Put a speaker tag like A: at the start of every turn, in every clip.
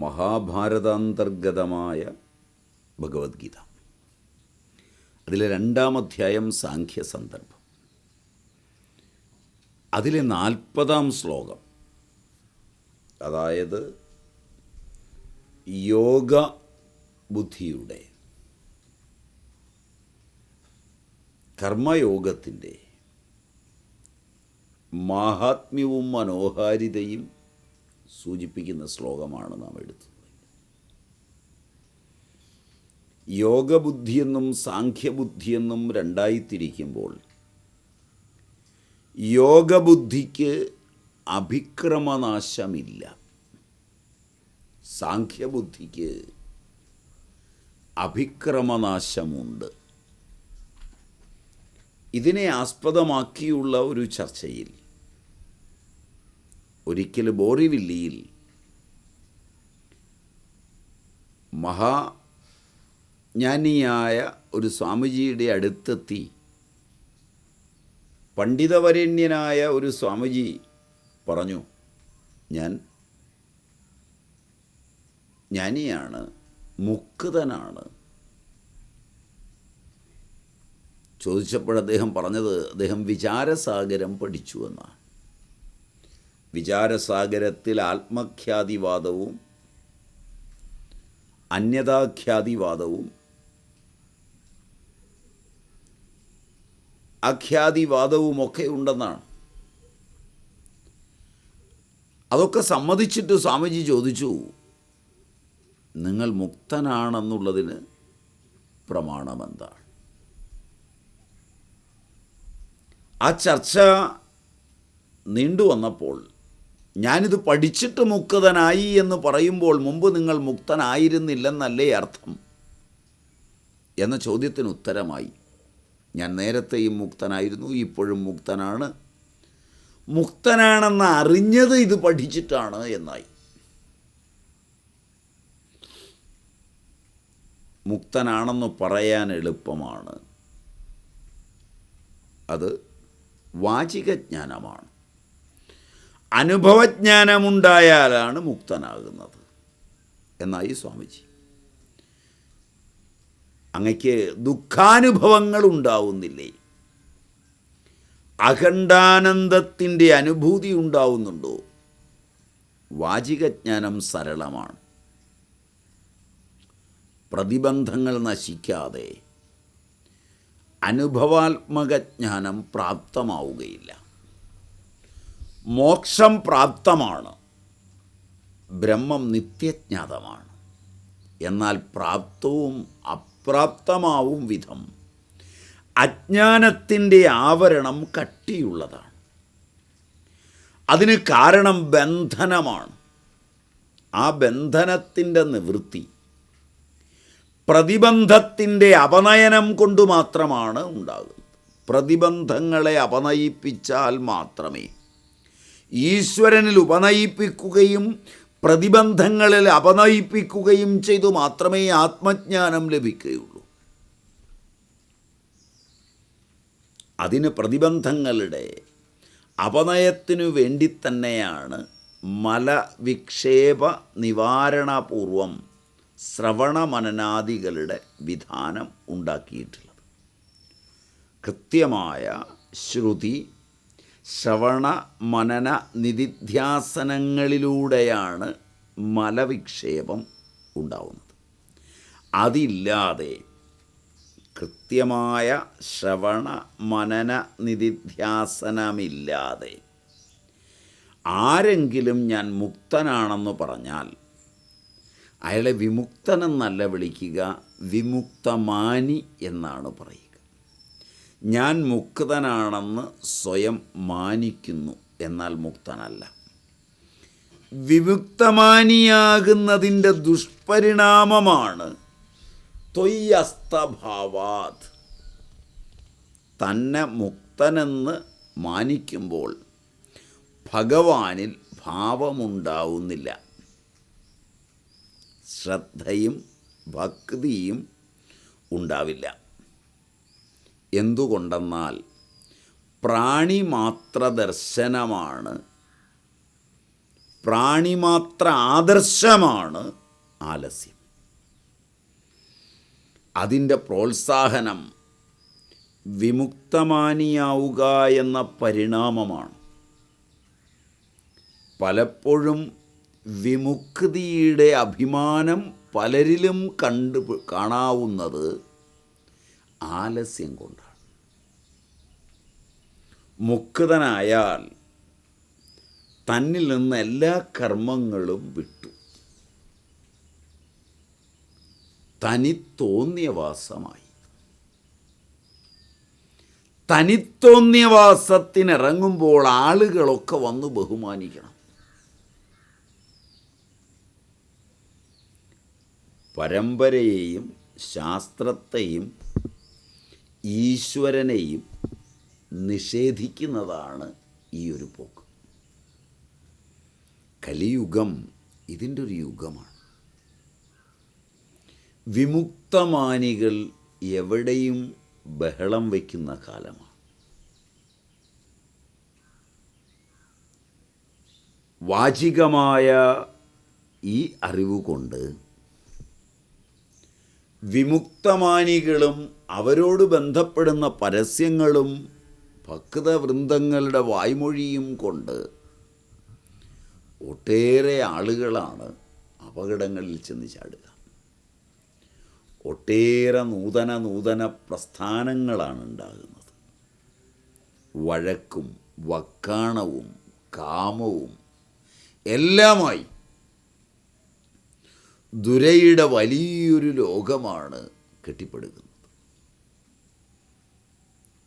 A: മഹാഭാരതാന്തർഗതമായ ഭഗവത്ഗീത. അതിലെ രണ്ടാം അധ്യായം സാഖ്യ സന്ദർഭം. അതിലെ നാൽപ്പതാം ശ്ലോകം. അതായത് യോഗ ബുദ്ധിയുടെ കർമ്മയോഗത്തിന്റെ മാഹാത്മ്യവും മനോഹാരിതയും സൂചിപ്പിക്കുന്ന ശ്ലോകമാണ് നാം എടുത്തത്. യോഗബുദ്ധിയെന്നും സാഖ്യബുദ്ധിയെന്നും രണ്ടായി തിരിക്കുമ്പോൾ യോഗബുദ്ധിക്ക് അഭിക്രമനാശമില്ല. സാഖ്യബുദ്ധിക്ക് അഭിക്രമനാശമുണ്ട്. ഇതിനെ ആസ്പദമാക്കിയുള്ള ഒരു ചർച്ചയിൽ ഒരിക്കൽ ബോറിവില്ലിയിൽ മഹാജ്ഞാനിയായ ഒരു സ്വാമിജിയുടെ അടുത്തെത്തി. പണ്ഡിതവരണ്യനായ ഒരു സ്വാമിജി പറഞ്ഞു ഞാൻ ജ്ഞാനിയാണ് മുക്തനാണ് ചോദിച്ചപ്പോൾ അദ്ദേഹം പറഞ്ഞത് അദ്ദേഹം വിചാരസാഗരം പഠിച്ചു എന്നാണ്. വിചാരസാഗരത്തിൽ ആത്മഖ്യാതിവാദവും അന്യതാഖ്യാതിവാദവും അഖ്യാതിവാദവുമൊക്കെ ഉണ്ടെന്നാണ്. അതൊക്കെ സമ്മതിച്ചിട്ട് സ്വാമിജി ചോദിച്ചു നിങ്ങൾ മുക്തനാണെന്നുള്ളതിന് പ്രമാണമെന്താണ്? ആ ചർച്ച നീണ്ടു വന്നപ്പോൾ ഞാനിത് പഠിച്ചിട്ട് മുക്തനായി എന്ന് പറയുമ്പോൾ മുമ്പ് നിങ്ങൾ മുക്തനായിരുന്നില്ലെന്നല്ലേ അർത്ഥം? എന്ന ചോദ്യത്തിന് ഉത്തരമായി. ഞാൻ നേരത്തെയും മുക്തനായിരുന്നു ഇപ്പോഴും മുക്തനാണ്. മുക്തനാണെന്ന് അറിഞ്ഞത് ഇത് പഠിച്ചിട്ടാണ് എന്നായി. മുക്തനാണെന്ന് പറയാൻ എളുപ്പമാണ്. അത് വാചികജ്ഞാനമാണ്. അനുഭവജ്ഞാനമുണ്ടായാലാണ് മുക്തനാകുന്നത്. എന്നായി സ്വാമിജി. അങ്ങയ്ക്ക് ദുഃഖാനുഭവങ്ങൾ ഉണ്ടാവുന്നില്ലേ അഖണ്ഡാനന്ദത്തിന്റെ അനുഭൂതി ഉണ്ടാവുന്നുണ്ടോ? വാചികജ്ഞാനം സരളമാണ്. പ്രതിബന്ധങ്ങൾ നശിക്കാതെ അനുഭവാത്മക ജ്ഞാനം പ്രാപ്തമാവുകയില്ല. മോക്ഷം പ്രാപ്തമാണ്. ബ്രഹ്മം നിത്യജ്ഞാതമാണ്. എന്നാൽ പ്രാപ്തവും അപ്രാപ്തമാവും വിധം അജ്ഞാനത്തിന്റെ ആവരണം കട്ടിയുള്ളതാണ്. അതിന് കാരണം ബന്ധനമാണ്. ആ ബന്ധനത്തിന്റെ നിവൃത്തി പ്രതിബന്ധത്തിന്റെ അപനയനം കൊണ്ട് മാത്രമാണ് ഉണ്ടാകുന്നത്. പ്രതിബന്ധങ്ങളെ അപനയിപ്പിച്ചാൽ മാത്രമേ ഈശ്വരനിൽ ഉപനയിപ്പിക്കുകയും പ്രതിബന്ധങ്ങളിൽ അപനയിപ്പിക്കുകയും ചെയ്തു മാത്രമേ ആത്മജ്ഞാനം ലഭിക്കുകയുള്ളൂ. അതിന് പ്രതിബന്ധങ്ങളുടെ അപനയത്തിനു വേണ്ടി തന്നെയാണ് മല മലവിക്ഷേപ നിവാരണപൂർവം ശ്രവണമനനാദികളുടെ വിധാനം ഉണ്ടാക്കിയിട്ടുള്ളത്. കൃത്യമായ ശ്രുതി ശ്രവണ മനന നിധിധ്യാസനങ്ങളിലൂടെയാണ് മലവിക്ഷേപം ഉണ്ടാവുന്നത്. അതില്ലാതെ കൃത്യമായ ശ്രവണ മനന നിധിധ്യാസനമില്ലാതെ ആരെങ്കിലും ഞാൻ മുക്തനാണെന്ന് പറഞ്ഞാൽ അയാളെ വിമുക്തനെന്നല്ല വിളിക്കുക വിമുക്തമാനി എന്നാണ് പറയുക. ഞാൻ മുക്തനാണെന്ന് സ്വയം മാനിക്കുന്നു എന്നാൽ മുക്തനല്ല. വിമുക്തമാനിയാകുന്നതിന്റെ ദുഷ്പരിണാമമാണ് തൊയ്യസ്തഭാവാത്. തന്നെ മുക്തനെന്ന് മാനിക്കുമ്പോൾ ഭഗവാനിൽ ഭാവമുണ്ടാവുന്നില്ല. ശ്രദ്ധയും ഭക്തിയും ഉണ്ടാവില്ല. എന്തുകൊണ്ടെന്നാൽ പ്രാണിമാത്ര ദർശനമാണ് പ്രാണിമാത്ര ആദർശമാണ് ആലസ്യം. അതിന്റെ പ്രോത്സാഹനം വിമുക്തമാനിയാവുക എന്ന പരിണാമമാണ്. പലപ്പോഴും വിമുക്തിയുടെ അഭിമാനം പലരിലും കണ്ടു കാണാവുന്നത് ആലസ്യം കൊണ്ടാണ്. മുക്തനായാൽ തന്നിൽ നിന്ന് എല്ലാ കർമ്മങ്ങളും വിട്ടു. തനിത്തോന്നിയവാസമായി തനിത്തോന്നിയവാസത്തിനിറങ്ങുമ്പോൾ ആളുകളൊക്കെ വന്ന് ബഹുമാനിക്കണം. പരമ്പരയെയും ശാസ്ത്രത്തെയും ഈശ്വരനെയും നിഷേധിക്കുന്നതാണ് ഈ ഒരു പോക്ക്. കലിയുഗം ഇതിന്റെ ഒരു യുഗമാണ്. വിമുക്തമാനികൾ എവിടെയും ബഹളം വയ്ക്കുന്ന കാലമാണ്. വാചികമായ ഈ അറിവ് കൊണ്ട് വിമുക്തമാനികളും അവരോട് ബന്ധപ്പെടുന്ന പരസ്യങ്ങളും ഭക്തവൃന്ദങ്ങളുടെ വായ്മൊഴിയും കൊണ്ട് ഒട്ടേറെ ആളുകളാണ് അപകടങ്ങളിൽ ചെന്ന് ചാടുക. ഒട്ടേറെ നൂതന നൂതന പ്രസ്ഥാനങ്ങളാണ് ഉണ്ടാകുന്നത്. വഴക്കും വക്കാണവും കാമവും എല്ലാമായി ദുരയുടെ വലിയൊരു ലോകമാണ് കെട്ടിപ്പടുക്കുന്നത്.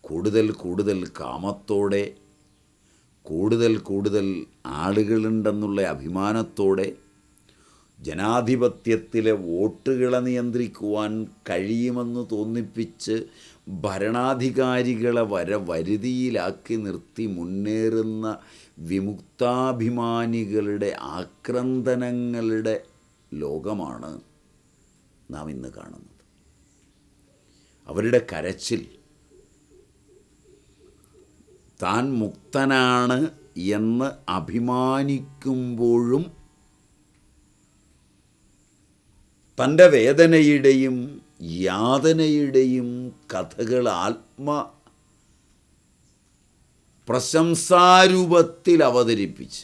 A: കൂടുതൽ കൂടുതൽ കാമത്തോടെ കൂടുതൽ കൂടുതൽ ആളുകളുണ്ടെന്നുള്ള അഭിമാനത്തോടെ ജനാധിപത്യത്തിലെ വോട്ടുകളെ നിയന്ത്രിക്കുവാൻ കഴിയുമെന്ന് തോന്നിപ്പിച്ച് ഭരണാധികാരികളെ വര വരുതിയിലാക്കി നിർത്തി മുന്നേറുന്ന വിമുക്താഭിമാനികളുടെ ആക്രന്ദനങ്ങളുടെ ലോകമാണ് നാം ഇന്ന് കാണുന്നത്. അവരുടെ കരച്ചിൽ താൻ മുക്തനാണ് എന്ന് അഭിമാനിക്കുമ്പോഴും തന്റെ വേദനയുടെയും യാതനയുടെയും കഥകൾ ആത്മ പ്രശംസാരൂപത്തിൽ അവതരിപ്പിച്ച്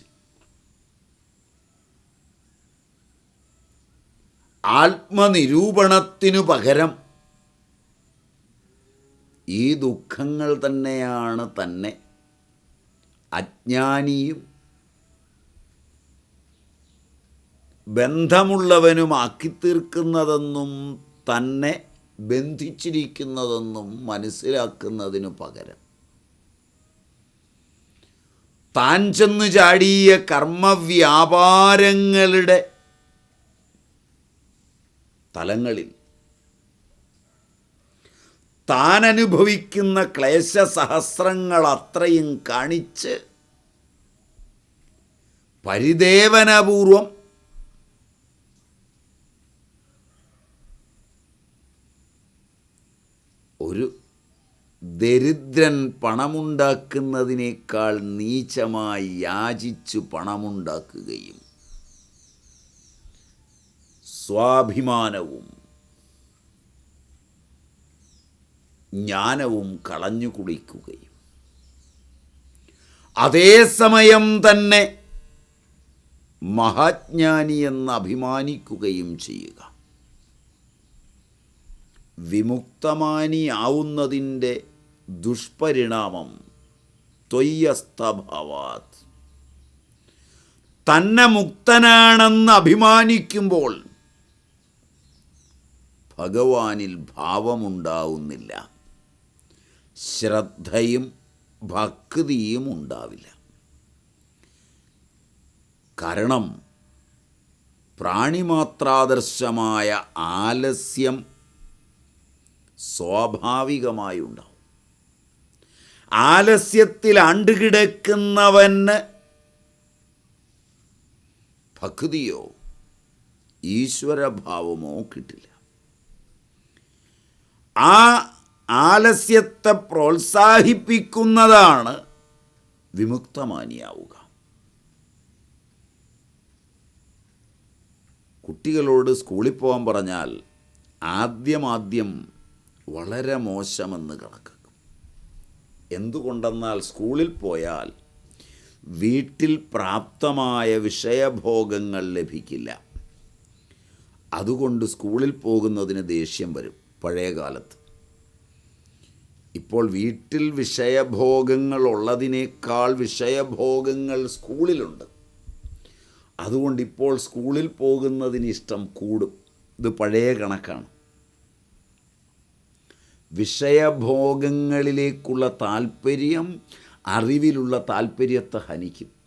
A: ആത്മനിരൂപണത്തിനു പകരം ഈ ദുഃഖങ്ങൾ തന്നെയാണ് തന്നെ അജ്ഞാനിയും ബന്ധമുള്ളവനുമാക്കി തീർക്കുന്നതെന്നും തന്നെ ബന്ധിച്ചിരിക്കുന്നതെന്നും മനസ്സിലാക്കുന്നതിനു പകരം. താൻ ചെന്ന് ചാടിയ കർമ്മവ്യാപാരങ്ങളുടെ തലങ്ങളിൽ താൻ അനുഭവിക്കുന്ന ക്ലേശസഹസ്രങ്ങൾ അത്രയും കാണിച്ച് പരിദേവനപൂർവം ഒരു ദരിദ്രൻ പണമുണ്ടാക്കുന്നതിനേക്കാൾ നീചമായി യാചിച്ചു പണമുണ്ടാക്കുകയും സ്വാഭിമാനവും ജ്ഞാനവും കളഞ്ഞു കുളിക്കുകയും. അതേസമയം തന്നെ മഹാജ്ഞാനി എന്ന് അഭിമാനിക്കുകയും ചെയ്യുക. വിമുക്തമാനിയാവുന്നതിന്റെ ദുഷ്പരിണാമം ത്വയ്യസ്തഭാവാത് തന്നെ മുക്തനാണെന്ന് അഭിമാനിക്കുമ്പോൾ ഭഗവാനിൽ ഭാവമുണ്ടാവുന്നില്ല. ശ്രദ്ധയും ഭക്തിയും ഉണ്ടാവില്ല. കാരണം പ്രാണിമാത്രാദർശമായ ആലസ്യം സ്വാഭാവികമായി ഉണ്ടാവും. ആലസ്യത്തിൽ ആണ്ടുകിടക്കുന്നവന് ഭക്തിയോ ഈശ്വരഭാവമോ കിട്ടില്ല. ആ ആലസ്യത്തെ പ്രോത്സാഹിപ്പിക്കുന്നതാണ് വിമുക്തമാനിയാവുക. കുട്ടികളോട് സ്കൂളിൽ പോകാൻ പറഞ്ഞാൽ ആദ്യമാദ്യം ആദ്യം വളരെ മോശമെന്ന് കണക്കാക്കും എന്തുകൊണ്ടെന്നാൽ സ്കൂളിൽ പോയാൽ വീട്ടിൽ പ്രാപ്തമായ വിഷയഭോഗങ്ങൾ ലഭിക്കില്ല. അതുകൊണ്ട് സ്കൂളിൽ പോകുന്നതിന് ദേഷ്യം വരും പഴയ കാലത്ത് ഇപ്പോൾ വീട്ടിൽ വിഷയഭോഗങ്ങൾ ഉള്ളതിനേക്കാൾ വിഷയഭോഗങ്ങൾ സ്കൂളിലുണ്ട്. അതുകൊണ്ട് ഇപ്പോൾ സ്കൂളിൽ പോകുന്നതിന് ഇഷ്ടം കൂടും. ഇത് പഴയ കണക്കാണ്. വിഷയഭോഗങ്ങളിലേക്കുള്ള താല്പര്യം അറിവിലുള്ള താല്പര്യത്തെ ഹനിക്കും.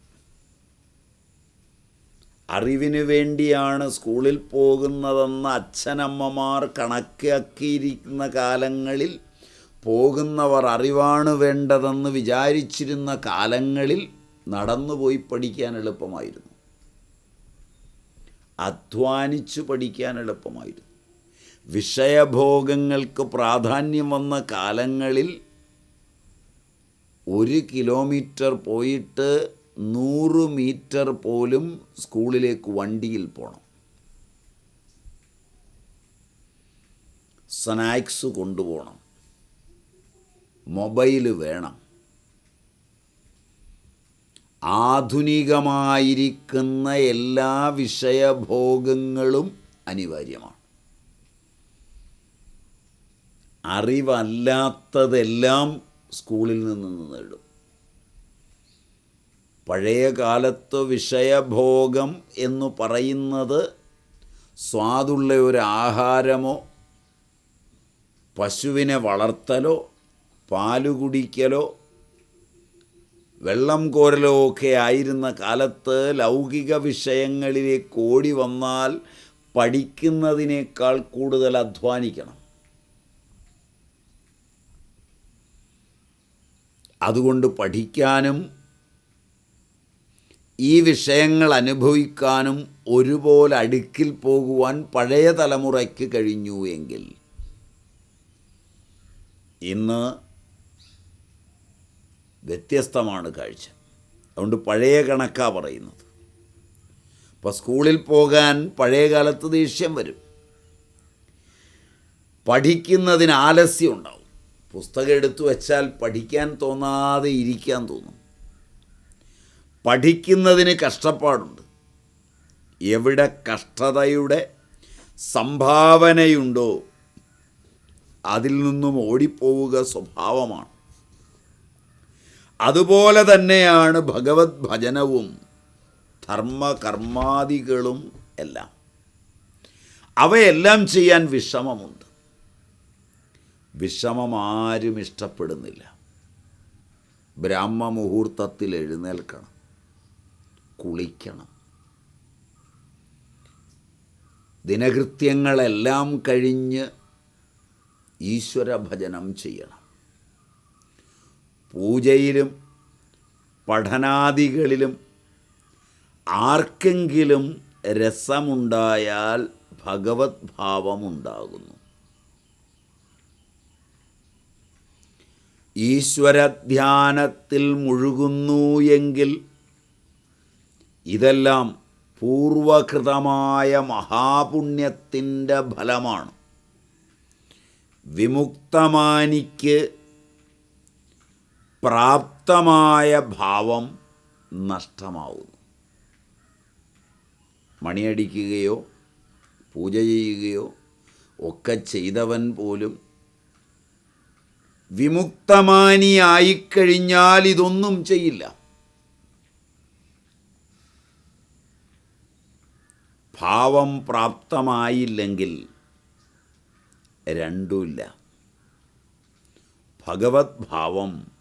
A: അറിവിന് വേണ്ടിയാണ് സ്കൂളിൽ പോകുന്നതെന്ന് അച്ഛനമ്മമാർ കണക്കാക്കിയിരിക്കുന്ന കാലങ്ങളിൽ പോകുന്നവർ അറിവാണ് വേണ്ടതെന്ന് വിചാരിച്ചിരുന്ന കാലങ്ങളിൽ നടന്നുപോയി പഠിക്കാൻ എളുപ്പമായിരുന്നു. അധ്വാനിച്ചു പഠിക്കാൻ എളുപ്പമായിരുന്നു. വിഷയഭോഗങ്ങൾക്ക് പ്രാധാന്യം വന്ന കാലങ്ങളിൽ ഒരു കിലോമീറ്റർ പോയിട്ട് നൂറ് മീറ്റർ പോലും സ്കൂളിലേക്ക് വണ്ടിയിൽ പോകണം സ്നാക്സ് കൊണ്ടുപോകണം. മൊബൈൽ വേണം. ആധുനികമായിരിക്കുന്ന എല്ലാ വിഷയഭോഗങ്ങളും അനിവാര്യമാണ്. അറിവല്ലാത്തതെല്ലാം സ്കൂളിൽ നിന്ന് നേടും. പഴയ കാലത്ത് വിഷയഭോഗം എന്ന് പറയുന്നത് സ്വാദുള്ള ഒരു ആഹാരമോ പശുവിനെ വളർത്തലോ പാൽ കുടിക്കലോ വെള്ളം കോരലോ ഒക്കെ ആയിരുന്ന കാലത്ത് ലൗകിക വിഷയങ്ങളിലേക്ക് ഓടി വന്നാൽ പഠിക്കുന്നതിനേക്കാൾ കൂടുതൽ അധ്വാനിക്കണം. അതുകൊണ്ട് പഠിക്കാനും ഈ വിഷയങ്ങൾ അനുഭവിക്കാനും ഒരുപോലെ അടുക്കിൽ പോകുവാൻ പഴയ തലമുറയ്ക്ക് കഴിഞ്ഞു എങ്കിൽ ഇന്ന് വ്യത്യസ്തമാണ് കാഴ്ച. അതുകൊണ്ട് പഴയ കണക്കാണ് പറയുന്നത്. ഇപ്പോൾ സ്കൂളിൽ പോകാൻ പഴയ കാലത്ത് ദേഷ്യം വരും. പഠിക്കുന്നതിന് ആലസ്യം ഉണ്ടാവും. പുസ്തകം എടുത്തു വെച്ചാൽ പഠിക്കാൻ തോന്നാതെ ഇരിക്കാൻ തോന്നും. പഠിക്കുന്നതിന് കഷ്ടപ്പാടുണ്ട്. എവിടെ കഷ്ടതയുടെ സംഭാവനയുണ്ടോ അതിൽ നിന്നും ഓടിപ്പോവുക സ്വഭാവമാണ്. അതുപോലെ തന്നെയാണ് ഭഗവത് ഭജനവും ധർമ്മകർമാദികളും എല്ലാം. അവയെല്ലാം ചെയ്യാൻ വിഷമമുണ്ട്. വിഷമം ആരും ഇഷ്ടപ്പെടുന്നില്ല. ബ്രാഹ്മ മുഹൂർത്തത്തിൽ എഴുന്നേൽക്കണം. കുളിക്കണം. ദിനകൃത്യങ്ങളെല്ലാം കഴിഞ്ഞ് ഈശ്വര ഭജനം ചെയ്യണം. പൂജയിലും പഠനാദികളിലും ആർക്കെങ്കിലും രസമുണ്ടായാൽ ഭഗവത് ഭാവമുണ്ടാകുന്നു. ഈശ്വരധ്യാനത്തിൽ മുഴുകുന്നു എങ്കിൽ ഇതെല്ലാം പൂർവകൃതമായ മഹാപുണ്യത്തിന്റെ ഫലമാണ്. വിമുക്തമാനിക്ക് പ്രാപ്തമായ ഭാവം നഷ്ടമാവുന്നു. മണിയടിക്കുകയോ പൂജ ചെയ്യുകയോ ഒക്കെ ചെയ്തവൻ പോലും വിമുക്തമാനിയായിക്കഴിഞ്ഞാൽ ഇതൊന്നും ചെയ്യില്ല. ഭാവം പ്രാപ്തമായില്ലെങ്കിൽ രണ്ടുമില്ല ഭഗവത് ഭാവം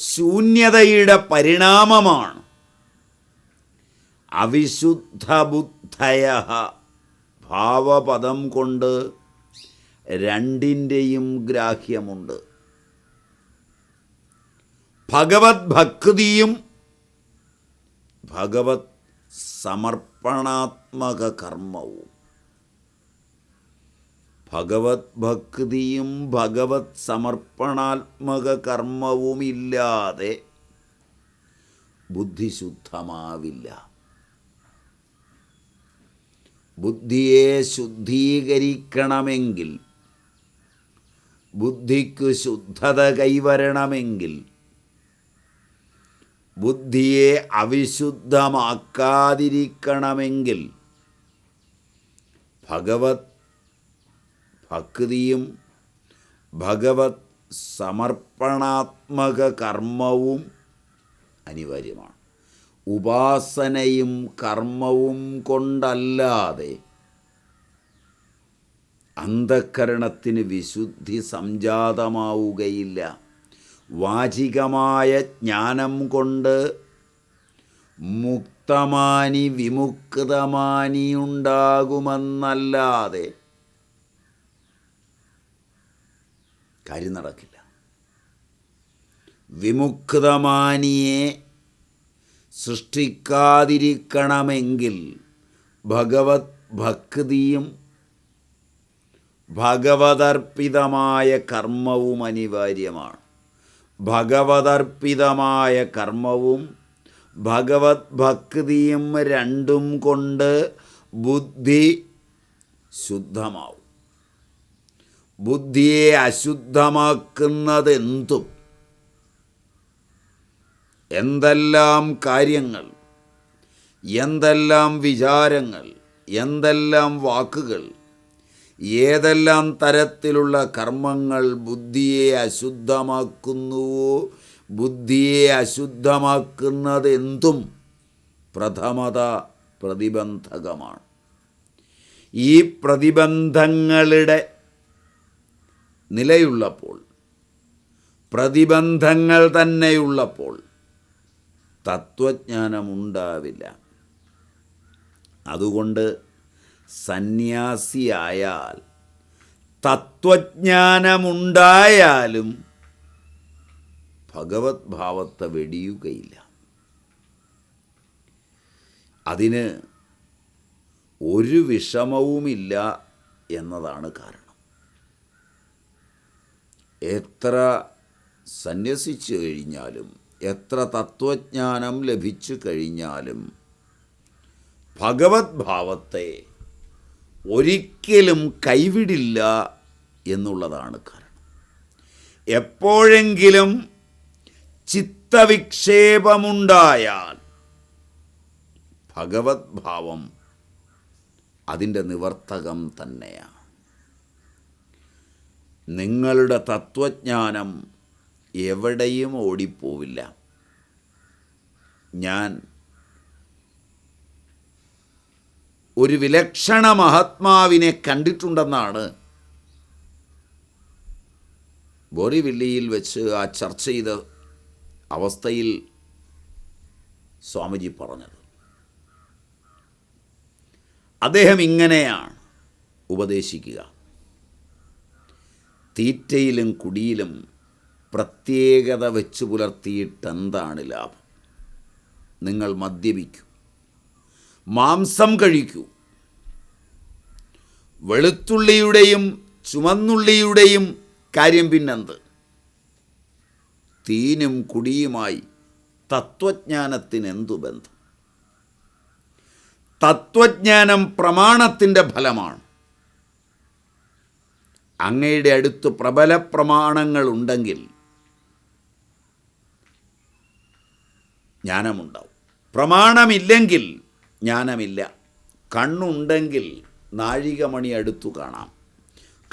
A: ശൂന്യതയുടെ പരിണാമമാണ്. അവിശുദ്ധ ബുദ്ധയ ഭാവപദം കൊണ്ട് രണ്ടിന്റെയും ഗ്രാഹ്യമുണ്ട്. ഭഗവത് ഭക്തിയും ഭഗവത് സമർപ്പണാത്മക കർമ്മവും. ഭഗവത് ഭക്തിയും ഭഗവത് സമർപ്പണാത്മക കർമ്മവുമില്ലാതെ ബുദ്ധിശുദ്ധമാവില്ല. ബുദ്ധി ശുദ്ധമാവില്ല ബുദ്ധിയെ ശുദ്ധീകരിക്കണമെങ്കിൽ ബുദ്ധിക്കു ശുദ്ധത കൈവരണമെങ്കിൽ ബുദ്ധിയെ അവിശുദ്ധമാക്കാതിരിക്കണമെങ്കിൽ ഭഗവത് ഭക്തിയും ഭഗവത് സമർപ്പണാത്മക കർമ്മവും അനിവാര്യമാണ്. ഉപാസനയും കർമ്മവും കൊണ്ടല്ലാതെ അന്ധക്കരണത്തിന് വിശുദ്ധി സംജാതമാവുകയില്ല. വാചികമായ ജ്ഞാനം കൊണ്ട് മുക്തമാനി വിമുക്തമാനി കാര്യം നടക്കില്ല. വിമുക്തമാനിയെ സൃഷ്ടിക്കാതിരിക്കണമെങ്കിൽ ഭഗവത് ഭക്തിയും ഭഗവതർപ്പിതമായ കർമ്മവും അനിവാര്യമാണ്. ഭഗവതർപ്പിതമായ കർമ്മവും ഭഗവത് ഭക്തിയും രണ്ടും കൊണ്ട് ബുദ്ധി ശുദ്ധമാവും. ബുദ്ധിയെ അശുദ്ധമാക്കുന്നതെന്തും. എന്തെല്ലാം കാര്യങ്ങൾ എന്തെല്ലാം വിചാരങ്ങൾ എന്തെല്ലാം വാക്കുകൾ ഏതെല്ലാം തരത്തിലുള്ള കർമ്മങ്ങൾ ബുദ്ധിയെ അശുദ്ധമാക്കുന്നുവോ ബുദ്ധിയെ അശുദ്ധമാക്കുന്നതെന്തും പ്രഥമത പ്രതിബന്ധകമാണ്. ഈ പ്രതിബന്ധങ്ങളുടെ നിലയുള്ളപ്പോൾ പ്രതിബന്ധങ്ങൾ തന്നെയുള്ളപ്പോൾ തത്വജ്ഞാനമുണ്ടാവില്ല. അതുകൊണ്ട് സന്യാസിയായാൽ തത്വജ്ഞാനമുണ്ടായാലും ഭഗവത് ഭാവത്തെ വെടിയുകയില്ല. അതിന് ഒരു വിഷമവുമില്ല എന്നതാണ് കാരണം. എത്ര സന്യസിച്ചു കഴിഞ്ഞാലും എത്ര തത്വജ്ഞാനം ലഭിച്ചു കഴിഞ്ഞാലും ഭഗവത് ഭാവത്തെ ഒരിക്കലും കൈവിടില്ല എന്നുള്ളതാണ് കാരണം. എപ്പോഴെങ്കിലും ചിത്തവിക്ഷേപമുണ്ടായാൽ ഭഗവത് ഭാവം അതിന്റെ നിവർത്തകം തന്നെയാണ്. നിങ്ങളുടെ തത്വജ്ഞാനം എവിടെയും ഓടിപ്പോവില്ല. ഞാൻ ഒരു വിലക്ഷണ മഹാത്മാവിനെ കണ്ടിട്ടുണ്ടെന്നാണ് ബോറിവില്ലിയിൽ വെച്ച് ആ ചർച്ച ചെയ്ത അവസ്ഥയിൽ സ്വാമിജി പറഞ്ഞത്. അദ്ദേഹം ഇങ്ങനെയാണ് ഉപദേശിക്കുക. തീറ്റയിലും കുടിയിലും പ്രത്യേകത വെച്ച് പുലർത്തിയിട്ടെന്താണ് ലാഭം? നിങ്ങൾ മദ്യപിക്കൂ മാംസം കഴിക്കൂ വെളുത്തുള്ളിയുടെയും ചുമന്നുള്ളിയുടെയും കാര്യം പിന്നെന്ത്? തീനും കുടിയുമായി തത്വജ്ഞാനത്തിന് എന്തു ബന്ധം? തത്വജ്ഞാനം പ്രമാണത്തിന്റെ ഫലമാണ്. അങ്ങയുടെ അടുത്ത് പ്രബല പ്രമാണങ്ങൾ പ്രമാണങ്ങളുണ്ടെങ്കിൽ ജ്ഞാനമുണ്ടാവും. പ്രമാണമില്ലെങ്കിൽ ജ്ഞാനമില്ല. കണ്ണുണ്ടെങ്കിൽ നാഴികമണി അടുത്തു കാണാം.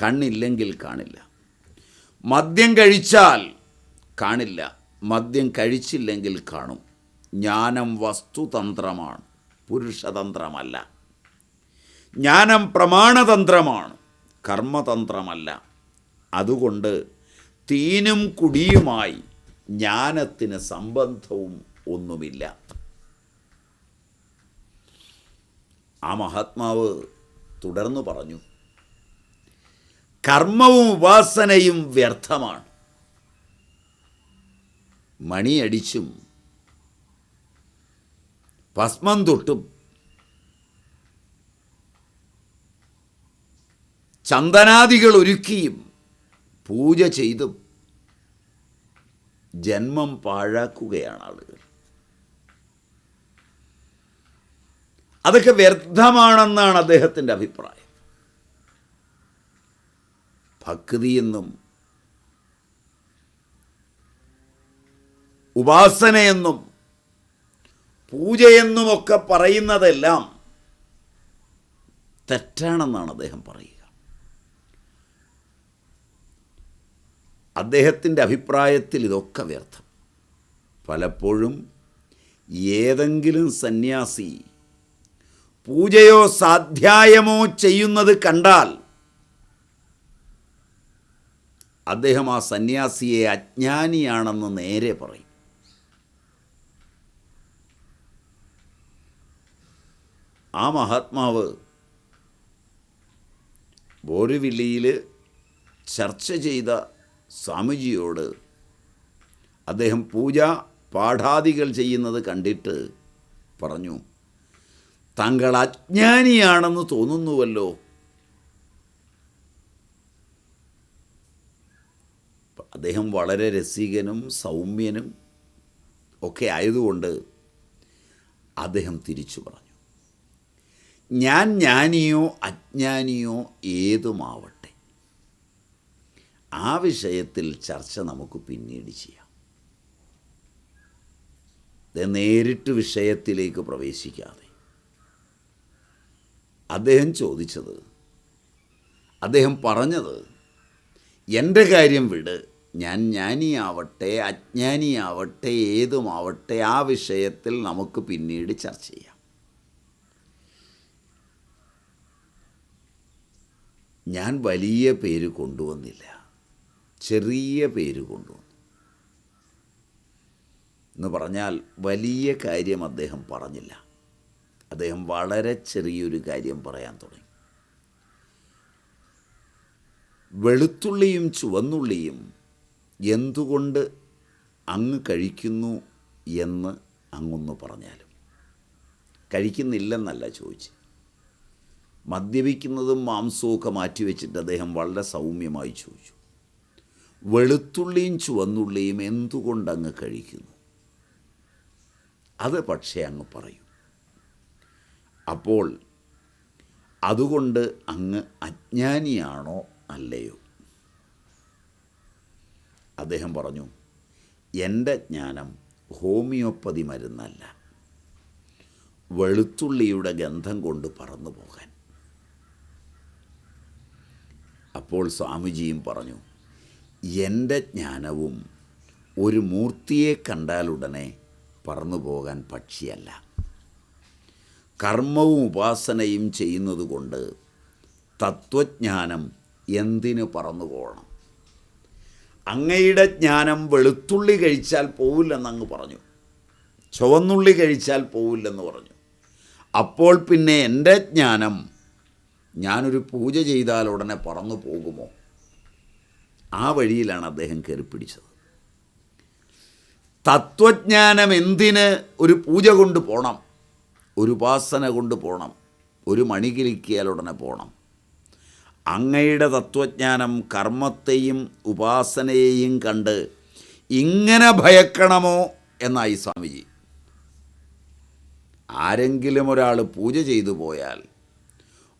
A: കണ്ണില്ലെങ്കിൽ കാണില്ല. മദ്യം കഴിച്ചാൽ കാണില്ല. മദ്യം കഴിച്ചില്ലെങ്കിൽ കാണും. ജ്ഞാനം വസ്തുതന്ത്രമാണ്. പുരുഷതന്ത്രമല്ല. ജ്ഞാനം പ്രമാണതന്ത്രമാണ്. കർമ്മതന്ത്രമല്ല. അതുകൊണ്ട് തീനും കുടിയുമായി ജ്ഞാനത്തിന് സംബന്ധവും ഒന്നുമില്ല. ആ മഹാത്മാവ് തുടർന്നു പറഞ്ഞു കർമ്മവും ഉപാസനയും വ്യർത്ഥമാണ്. മണിയടിച്ചും ഭസ്മം തൊട്ടും ചന്ദനാദികൾ ഒരുക്കിയും പൂജ ചെയ്തും ജന്മം പാഴാക്കുകയാണ് ആളുകൾ. അതൊക്കെ വ്യർത്ഥമാണെന്നാണ് അദ്ദേഹത്തിന്റെ അഭിപ്രായം. ഭക്തിയെന്നും ഉപാസനയെന്നും പൂജയെന്നുമൊക്കെ പറയുന്നതെല്ലാം തെറ്റാണെന്നാണ് അദ്ദേഹം പറയുക. അദ്ദേഹത്തിന്റെ അഭിപ്രായത്തിൽ ഇതൊക്കെ വ്യർത്ഥം. പലപ്പോഴും ഏതെങ്കിലും സന്യാസി പൂജയോ സാധ്യായമോ ചെയ്യുന്നത് കണ്ടാൽ അദ്ദേഹം ആ സന്യാസിയെ അജ്ഞാനിയാണെന്ന് നേരെ പറയും. ആ മഹാത്മാവ് ബോരുവില്ലിയിൽ ചർച്ച ചെയ്ത സ്വാമിജിയോട് അദ്ദേഹം പൂജ പാഠാദികൾ ചെയ്യുന്നത് കണ്ടിട്ട് പറഞ്ഞു താങ്കൾ അജ്ഞാനിയാണെന്ന് തോന്നുന്നുവല്ലോ. അദ്ദേഹം വളരെ രസികനും സൗമ്യനും ഒക്കെ ആയതുകൊണ്ട് അദ്ദേഹം തിരിച്ചു പറഞ്ഞു ഞാൻ ജ്ഞാനിയോ അജ്ഞാനിയോ ഏതുമാവട്ടെ. ആ വിഷയത്തിൽ ചർച്ച നമുക്ക് പിന്നീട് ചെയ്യാം. നേരിട്ട് വിഷയത്തിലേക്ക് പ്രവേശിക്കാതെ. അദ്ദേഹം ചോദിച്ചത് അദ്ദേഹം പറഞ്ഞത് എന്റെ കാര്യം വിട് ഞാൻ ജ്ഞാനിയാവട്ടെ അജ്ഞാനിയാവട്ടെ ഏതുമാവട്ടെ ആ വിഷയത്തിൽ നമുക്ക് പിന്നീട് ചർച്ച ചെയ്യാം. ഞാൻ വലിയ പേര് കൊണ്ടുവന്നില്ല. ചെറിയ പേര് കൊണ്ടുവന്നു എന്ന് പറഞ്ഞാൽ വലിയ കാര്യം അദ്ദേഹം പറഞ്ഞില്ല. അദ്ദേഹം വളരെ ചെറിയൊരു കാര്യം പറയാൻ തുടങ്ങി. വെളുത്തുള്ളിയും ചുവന്നുള്ളിയും എന്തുകൊണ്ട് അങ്ങ് കഴിക്കുന്നു എന്ന് അങ്ങൊന്ന് പറഞ്ഞാലും. കഴിക്കുന്നില്ലെന്നല്ല ചോദിച്ച് മദ്യപിക്കുന്നതും മാംസവും ഒക്കെ മാറ്റിവെച്ചിട്ട് അദ്ദേഹം വളരെ സൗമ്യമായി ചോദിച്ചു. വെളുത്തുള്ളിയും ചുവന്നുള്ളിയും എന്തുകൊണ്ട് അങ്ങ് കഴിക്കുന്നു? അത് പക്ഷേ അങ്ങ് പറയും. അപ്പോൾ അതുകൊണ്ട് അങ്ങ് അജ്ഞാനിയാണോ അല്ലയോ? അദ്ദേഹം പറഞ്ഞു എന്റെ ജ്ഞാനം ഹോമിയോപ്പതി മരുന്നല്ല. വെളുത്തുള്ളിയുടെ ഗന്ധം കൊണ്ട് പറന്നു പോകാൻ അപ്പോൾ സ്വാമിജിയും പറഞ്ഞു എന്റെ ജ്ഞാനവും ഒരു മൂർത്തിയെ കണ്ടാലുടനെ പറന്നു പോകാൻ പക്ഷിയല്ല. കർമ്മവും ഉപാസനയും ചെയ്യുന്നത് കൊണ്ട് തത്വജ്ഞാനം എന്തിനു പറന്നു പോകണം? അങ്ങയുടെ ജ്ഞാനം വെളുത്തുള്ളി കഴിച്ചാൽ പോവില്ലെന്ന് അങ്ങ് പറഞ്ഞു. ചുവന്നുള്ളി കഴിച്ചാൽ പോവില്ലെന്ന് പറഞ്ഞു. അപ്പോൾ പിന്നെ എന്റെ ജ്ഞാനം ഞാനൊരു പൂജ ചെയ്താൽ ഉടനെ പറന്നു പോകുമോ? ആ വഴിയിലാണ് അദ്ദേഹം കയറിപ്പിടിച്ചത് തത്വജ്ഞാനം എന്തിന് ഒരു പൂജ കൊണ്ട് പോകണം ഒരു ഉപാസന കൊണ്ട് പോകണം ഒരു മണി കിളിക്കിയാൽ ഉടനെ പോകണം അങ്ങയുടെ തത്വജ്ഞാനം കർമ്മത്തെയും ഉപാസനയെയും കണ്ട് ഇങ്ങനെ ഭയക്കണമോ എന്നായി സ്വാമിജി. ആരെങ്കിലും ഒരാൾ പൂജ ചെയ്തു പോയാൽ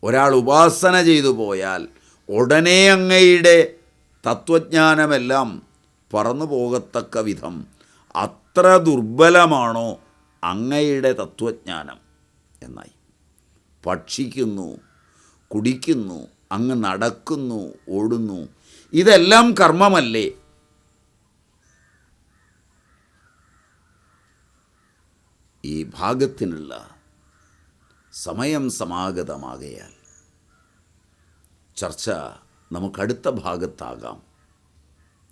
A: ഒരാൾ ഉപാസന ചെയ്തു പോയാൽ ഉടനെ അങ്ങയുടെ തത്വജ്ഞാനമെല്ലാം പറന്നു പോകത്തക്ക വിധം അത്ര ദുർബലമാണോ അങ്ങയുടെ തത്വജ്ഞാനം? എന്നായി. ഭക്ഷിക്കുന്നു കുടിക്കുന്നു അങ്ങ് നടക്കുന്നു ഓടുന്നു. ഇതെല്ലാം കർമ്മമല്ലേ? ഈ ഭാഗത്തിനുള്ള സമയം സമാഗതമാകയാൽ ചർച്ച നമുക്കടുത്ത ഭാഗത്താകാം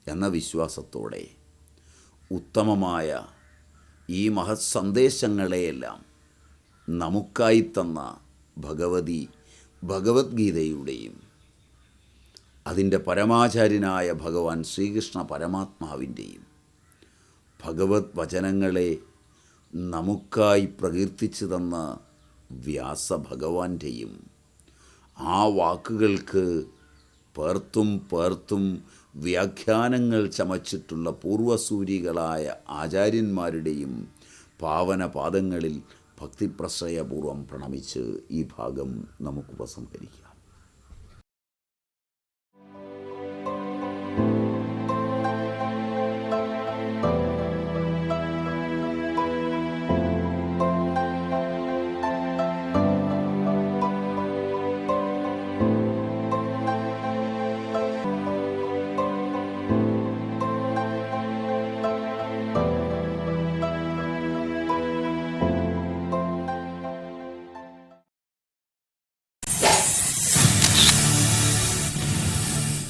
A: എന്ന വിശ്വാസത്തോടെ ഉത്തമമായ ഈ മഹത് സന്ദേശങ്ങളെയെല്ലാം നമുക്കായി തന്ന ഭഗവതി ഭഗവത്ഗീതയുടെയും അതിന്റെ പരമാചാര്യനായ ഭഗവാൻ ശ്രീകൃഷ്ണ പരമാത്മാവിന്റെയും ഭഗവത് വചനങ്ങളെ നമുക്കായി പ്രകീർത്തിച്ചു തന്ന വ്യാസഭഗവാന്റെയും ആ വാക്കുകൾക്ക് പേർത്തും പേർത്തും വ്യാഖ്യാനങ്ങൾ ചമച്ചിട്ടുള്ള പൂർവസൂരികളായ ആചാര്യന്മാരുടെയും പാവന പാദങ്ങളിൽ ഭക്തിപ്രശ്രയപൂർവം പ്രണമിച്ച് ഈ ഭാഗം നമുക്ക് ഉപസംഹരിക്കാം